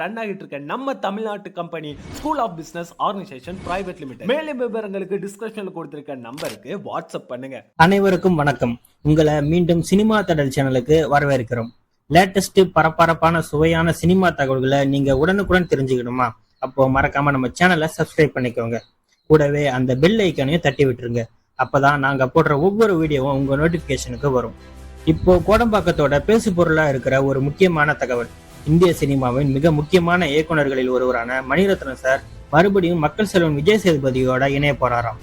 Run ஆகிட்டு இருக்க நம்ம தமிழ்நாட்டு company school of business organisation private limited மேலும் விவரங்களுக்கு டிஸ்கிரிப்ஷன்ல கொடுத்திருக்க நம்பருக்கு வாட்ஸ்அப் பண்ணுங்க. அனைவருக்கும் வணக்கம். உங்களை மீண்டும் சினிமா தடல் சேனலுக்கு வரவேற்கிறோம். லேட்டஸ்ட் பரபரப்பான சுவையான சினிமா தகவல்களை நீங்க உடனுக்குடன் தெரிஞ்சுக்கணுமா? அப்போ மறக்காம நம்ம சேனலை சப்ஸ்கிரைப் பண்ணிக்கோங்க. கூடவே அந்த பெல் ஐக்கனையும் தட்டி விட்டுருங்க. அப்பதான் நாங்க போடுற ஒவ்வொரு வீடியோவும் உங்க நோட்டிபிகேஷனுக்கு வரும். இப்போ கோடம்பாக்கத்தோட பேசு பொருளா இருக்கிற ஒரு முக்கியமான தகவல். இந்திய சினிமாவின் மிக முக்கியமான இயக்குனர்களில் ஒருவரான மணிரத்னம் சார் மறுபடியும் மக்கள் செல்வன் விஜய் சேதுபதியோட இணைய போறாராம்.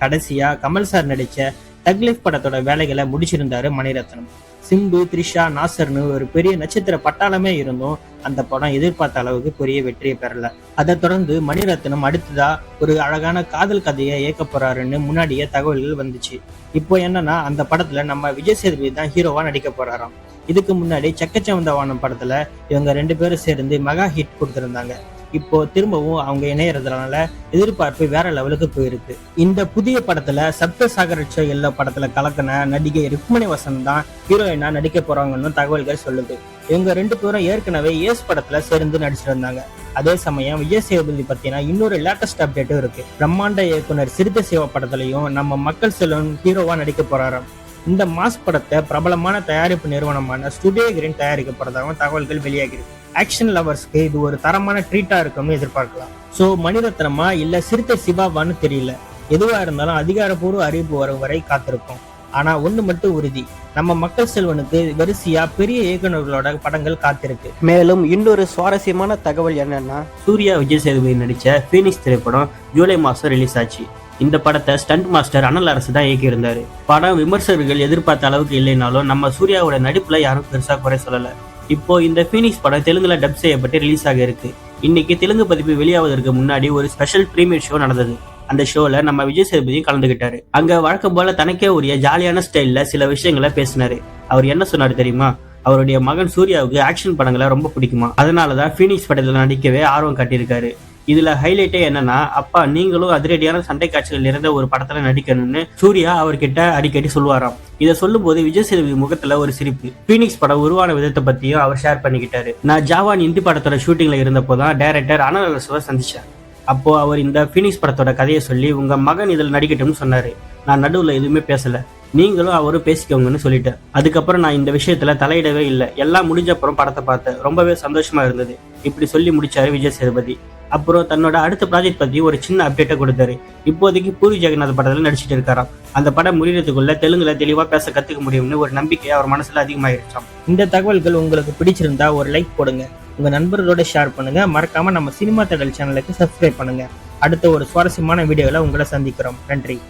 கடைசியா கமல் சார் நடிச்ச தக்லீஃப் படத்தோட வேலைகளை முடிச்சிருந்தாரு மணிரத்னம். சிம்பு த்ரிஷா நாசர்னு ஒரு பெரிய நட்சத்திர பட்டாளமே இருந்தும் அந்த படம் எதிர்பார்த்த அளவுக்கு பெரிய வெற்றியை பெறல. அதை தொடர்ந்து மணிரத்னம் அடுத்ததா ஒரு அழகான காதல் கதையை இயக்க போறாருன்னு முன்னாடியே தகவல்கள் வந்துச்சு. இப்போ என்னன்னா அந்த படத்துல நம்ம விஜய் சேதுபதி தான் ஹீரோவா நடிக்க போறாராம். இதுக்கு முன்னாடி சக்கச்சவந்தவானம் படத்துல இவங்க ரெண்டு பேரும் சேர்ந்து மெகா ஹிட் கொடுத்திருந்தாங்க. இப்போ திரும்பவும் அவங்க இணையறதுனால எதிர்பார்ப்பு வேற லெவலுக்கு போயிருக்கு. இந்த புதிய படத்துல சப்த சாகரட்ச எல்லோ படத்துல கலக்கின நடிகை ருக்மணி வசன் தான் ஹீரோயினா நடிக்க போறாங்கன்னு தகவல்கள் சொல்லுது. இவங்க ரெண்டு பேரும் ஏற்கனவே ஏஸ் படத்துல சேர்ந்து நடிச்சிருந்தாங்க. அதே சமயம் விஜய் சேதுபதி பத்தினா இன்னொரு லேட்டஸ்ட் அப்டேட்டும் இருக்கு. பிரம்மாண்ட இயக்குனர் சிறுத்தை சேவா படத்துலயும் நம்ம மக்கள் செல்வன் ஹீரோவா நடிக்க போறாராம். இந்த மாஸ் படத்தை பிரபலமான தயாரிப்பு நிறுவனமான ஸ்டுடியோ கிரீன் தயாரிக்கப்படுறதாகவும் தகவல்கள் வெளியாகிருக்கு. ஆக்ஷன் லவர்ஸ்க்கு இது ஒரு தரமான ட்ரீட்டா இருக்கும்னு எதிர்பார்க்கலாம். சோ மணிரத்னமா இல்ல சிறுத்தை சிவாவான்னு தெரியல. எதுவா இருந்தாலும் அதிகாரப்பூர்வ அறிவிப்பு வரும் வரை காத்திருக்கும் ஆனா ஒண்ணு மட்டும் உறுதி. நம்ம மக்கள் செல்வனுக்கு வரிசையா பெரிய இயக்குநர்களோட படங்கள் காத்திருக்கு. மேலும் இன்னொரு சுவாரஸ்யமான தகவல் என்னன்னா சூர்யா விஜய் சேதுபதி நடிச்ச ஃபீனிக்ஸ் திரைப்படம் ஜூலை மாசம் ரிலீஸ் ஆச்சு. இந்த படத்தை ஸ்டண்ட் மாஸ்டர் அனல் அரசு தான் இயக்கியிருந்தாரு. படம் விமர்சகர்கள் எதிர்பார்த்த அளவுக்கு இல்லைனாலும் நம்ம சூர்யாவோட நடிப்புல யாரும் பெருசா குறை சொல்லல. இப்போ இந்த ஃபீனிக்ஸ் படம் தெலுங்குல டப் செய்யப்பட்டு ரிலீஸ் ஆக இருக்கு இன்னைக்கு தெலுங்கு பதிப்பு வெளியாவதற்கு முன்னாடி ஒரு ஸ்பெஷல் ப்ரீமியர் ஷோ நடந்தது. அந்த ஷோல நம்ம விஜய் சேதுபதியும் கலந்துகிட்டாரு. அங்க வழக்கம் போல தனக்கே உரிய ஜாலியான ஸ்டைல்ல சில விஷயங்களை பேசினாரு. அவர் என்ன சொன்னாரு தெரியுமா? அவருடைய மகன் சூர்யாவுக்கு ஆக்ஷன் படங்களை ரொம்ப பிடிக்குமா? அதனாலதான் ஃபீனிக்ஸ் படத்துல நடிக்கவே ஆர்வம் காட்டியிருக்காரு. இதுல ஹைலைட்டே என்னன்னா அப்பா நீங்களும் அதிரடியான சண்டை காட்சிகள் நிறைந்த ஒரு படத்துல நடிக்கணும்னு சூர்யா அவர்கிட்ட அடிக்கடி சொல்லுவாராம். இதை சொல்லும் போது விஜய் சேதுபதி முகத்துல ஒரு சிரிப்பு. பீனிக்ஸ் படம் உருவான விதத்தை பத்தியும் அவர் ஷேர் பண்ணிக்கிட்டாரு. நான் ஜாவான் இந்தி படத்தோட ஷூட்டிங்ல இருந்தப்போதான் டைரக்டர் அனலசுவை சந்திச்சேன் அப்போ அவர் இந்த பீனிக்ஸ் படத்தோட கதையை சொல்லி உங்க மகன் இதில் நடிக்கட்டும்னு சொன்னாரு. நான் நடுவுல எதுவுமே பேசல. நீங்களும் அவரும் பேசிக்கோங்கன்னு சொல்லிட்டேன் அதுக்கப்புறம் நான் இந்த விஷயத்துல தலையிடவே இல்லை. எல்லாம் முடிஞ்ச அப்புறம் படத்தை பார்த்தேன். ரொம்பவே சந்தோஷமா இருந்தது. இப்படி சொல்லி முடிச்சாரு விஜய் சேதுபதி. அப்புறம் தன்னோட அடுத்த ப்ராஜெக்ட் பத்தி ஒரு சின்ன அப்டேட்டை கொடுத்தாரு. இப்போதைக்கு பூரி ஜெகநாத் படத்துல நடிச்சிட்டு இருக்காராம். அந்த படம் முடிகிறதுக்குள்ள தெலுங்குல தெளிவா பேச கத்துக்க முடியும்னு ஒரு நம்பிக்கை அவர் மனசுல அதிகமாயிருச்சாம். இந்த தகவல்கள் உங்களுக்கு பிடிச்சிருந்தா ஒரு லைக் போடுங்க. உங்க நண்பர்களோட ஷேர் பண்ணுங்க. மறக்காம நம்ம சினிமா தடல் சேனலுக்கு சப்ஸ்கிரைப் பண்ணுங்க. அடுத்த ஒரு சுவாரஸ்யமான வீடியோல உங்களை சந்திக்கிறோம். நன்றி.